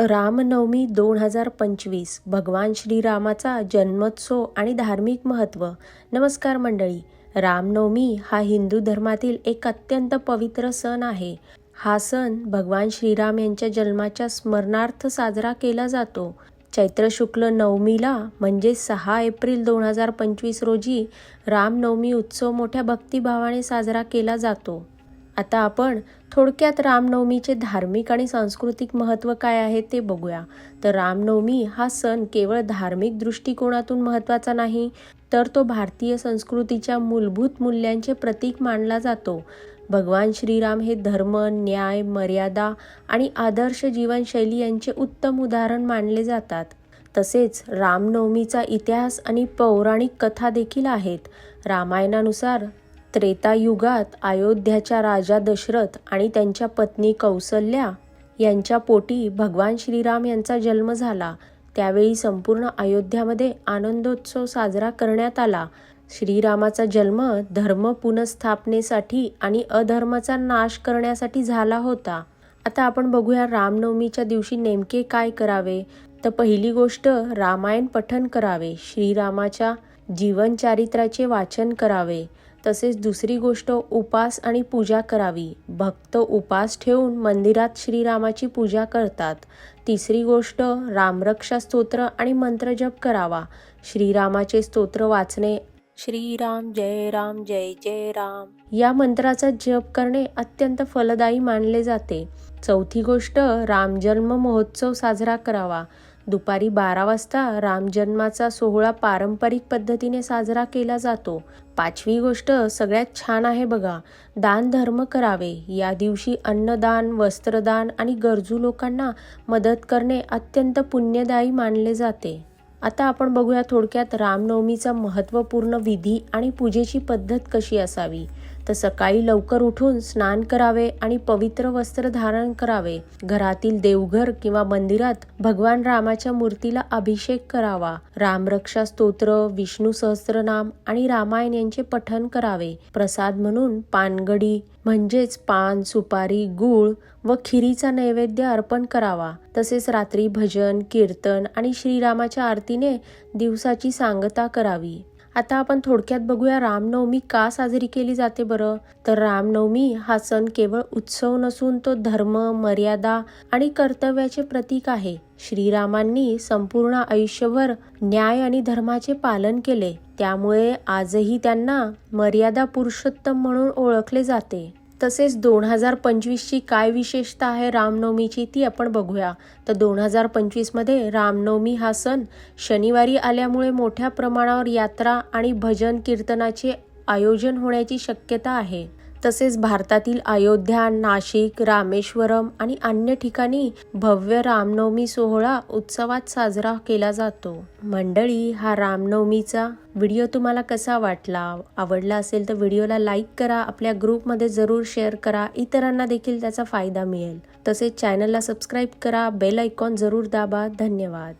रामनवमी दोन हजार पंचवीस भगवान श्रीरामाचा जन्मोत्सव आणि धार्मिक महत्त्व नमस्कार मंडळी रामनवमी हा हिंदू धर्मातील एक अत्यंत पवित्र सण आहे. हा सण भगवान श्रीराम यांच्या जन्माच्या स्मरणार्थ साजरा केला जातो. चैत्र शुक्ल नवमीला म्हणजे सहा एप्रिल दोन हजार पंचवीस रोजी रामनवमी उत्सव मोठ्या भक्तिभावाने साजरा केला जातो. आता आपण थोडक्यात रामनवमीचे धार्मिक आणि सांस्कृतिक महत्त्व काय आहे ते बघूया. तर रामनवमी हा सण केवळ धार्मिक दृष्टिकोनातून महत्त्वाचा नाही तर तो भारतीय संस्कृतीच्या मूलभूत मूल्यांचे प्रतीक मानला जातो. भगवान श्रीराम हे धर्म न्याय मर्यादा आणि आदर्श जीवनशैली यांचे उत्तम उदाहरण मानले जातात. तसेच रामनवमीचा इतिहास आणि पौराणिक कथा देखील आहेत. रामायणानुसार त्रेतायुगात अयोध्याच्या राजा दशरथ आणि त्यांच्या पत्नी कौसल्या यांच्या पोटी भगवान श्रीराम यांचा जन्म झाला. त्यावेळी संपूर्ण अयोध्यामध्ये आनंदोत्सव साजरा करण्यात आला. श्रीरामाचा जन्म धर्म पुनस्थापनेसाठी आणि अधर्माचा नाश करण्यासाठी झाला होता. आता आपण बघूया रामनवमीच्या दिवशी नेमके काय करावे? तर पहिली गोष्ट रामायण पठन करावे. श्रीरामाच्या जीवनचारित्राचे वाचन करावे. तसेच दुसरी गोष्ट उपास आणि पूजा करावी. भक्त उपास ठेवून मंदिरात श्रीरामाची पूजा करतात. तिसरी गोष्ट रामरक्षा स्तोत्र आणि मंत्रजप करावा. श्रीरामाचे स्तोत्र वाचणे. श्रीराम जय राम जय जय राम. या मंत्राचा जप करणे अत्यंत फलदायी मानले जाते. चौथी गोष्ट रामजन्म महोत्सव साजरा करावा. दुपारी बारा वाजता रामजन्माचा सोहळा पारंपरिक पद्धतीने साजरा केला जातो. पाचवी गोष्ट सगळ्यात छान आहे बघा दान धर्म करावे. या दिवशी अन्नदान वस्त्रदान आणि गरजू लोकांना मदत करणे अत्यंत पुण्यदायी मानले जाते. आता आपण बघूया थोडक्यात रामनवमीचा महत्त्वपूर्ण विधी आणि पूजेची पद्धत कशी असावी. तर सकाळी लवकर उठून स्नान करावे आणि पवित्र वस्त्र धारण करावे. घरातील देवघर किंवा मंदिरात भगवान रामाच्या मूर्तीला अभिषेक करावा. रामरक्षा स्तोत्र विष्णू सहस्त्रनाम आणि रामायण यांचे पठन करावे. प्रसाद म्हणून पानगडी म्हणजेच पान सुपारी गूळ व खिरीचा नैवेद्य अर्पण करावा. तसेच रात्री भजन कीर्तन आणि श्रीरामाच्या आरतीने दिवसाची सांगता करावी. आता आपण थोडक्यात बघूया रामनवमी का साजरी केली जाते बरं. तर रामनवमी हा सण केवळ उत्सव नसून तो धर्म मर्यादा आणि कर्तव्याचे प्रतीक आहे. श्रीरामांनी संपूर्ण आयुष्यभर न्याय आणि धर्माचे पालन केले. त्यामुळे आजही त्यांना मर्यादा पुरुषोत्तम म्हणून ओळखले जाते. तसेच दोन हजार पंचवीसची काय विशेषता आहे रामनवमीची ती आपण बघूया. तर दोन हजार पंचवीसमध्ये रामनवमी हा सण शनिवारी आल्यामुळे मोठ्या प्रमाणावर यात्रा आणि भजन कीर्तनाचे आयोजन होण्याची शक्यता आहे. तसेच भारतातील अयोध्या नाशिक रामेश्वरम आणि अन्य ठिकाणी भव्य रामनवमी सोहळा उत्सवात साजरा केला जातो. मंडळी हा रामनवमीचा व्हिडिओ तुम्हाला कसा वाटला? आवडला असेल तर व्हिडिओला लाईक करा आपल्या ग्रुपमध्ये जरूर शेअर करा इतरांना देखील त्याचा फायदा मिळेल. तसेच चॅनलला सबस्क्राईब करा बेल आयकॉन जरूर दाबा. धन्यवाद.